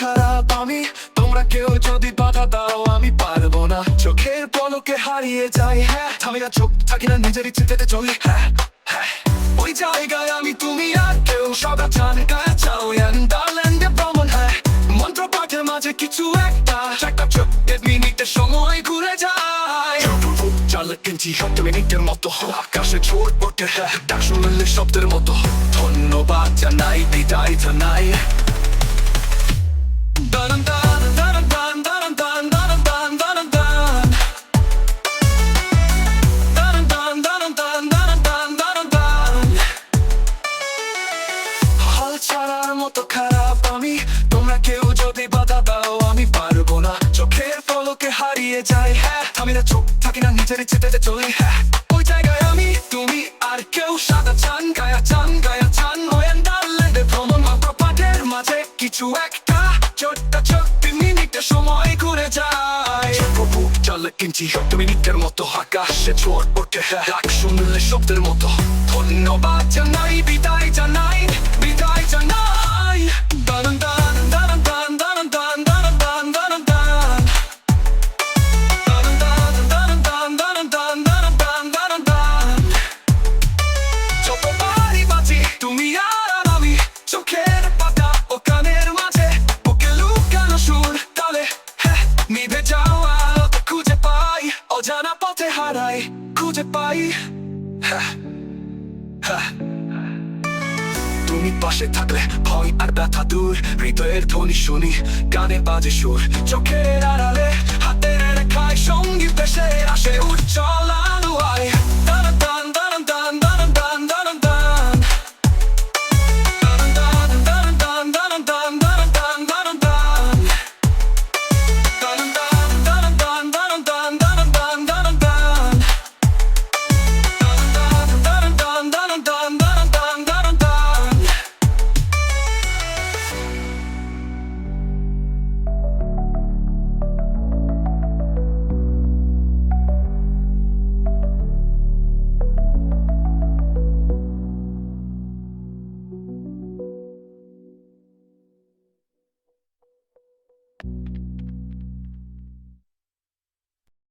খারাপ আমি? তোমরা কেউ যদি বাধা দাও, আমি পারব না। চোখের পলকে হারিয়ে যাই হ্যাঁ। থামি না চোখ, থাকি না নিজের ইচ্ছেতে চলি হ্যাঁ হ্যাঁ। ওই জায়গায় আমি, তুমি আর কেউ। চান গায়ে চাও এন্ডারল্যান্ডে ভ্রমণ হ্যাঁ। মন্ত্র পাঠের মাঝে কিছু একটা একটা চোখ মিনিটের সময় ঘুরে যায়। চালক কিনছি সত্য মিনিটের মতো, আকাশে ছোট পড়তে ডাক শুনলে শব্দের মতো, ধন্যবাদ জানাই, বিদায় জানাই। হারিয়ে যাই হ্যাঁ। আমি না চোখ থাকি না, নিজের ইচ্ছেতে চলি হ্যাঁ। ওই জায়গায় আমি, তুমি আর কেউ। সাদা চান, গায়া চান গায়া চান। ওয়েন্ডারল্যান্ডে ভ্রমণ মাত্র পাঠের মাঝে। কিছু একটা ছোট্ট ছোট্ট মিনিটে সময় ঘুরে যায়। প্রভু, চলে কিনছি মিনিটের মতো আকাশে ছোট পড়তে ডাক শুনলে শব্দের মতো। ধন্যবাদ জানাই, বিদায় জানাই। হারাই খুঁজে পাই। তুমি পাশে থাকলে ভয় আর ব্যথা দূর হৃদয়ের ধ্বনি শুনি গানে বাজে সুর চোখের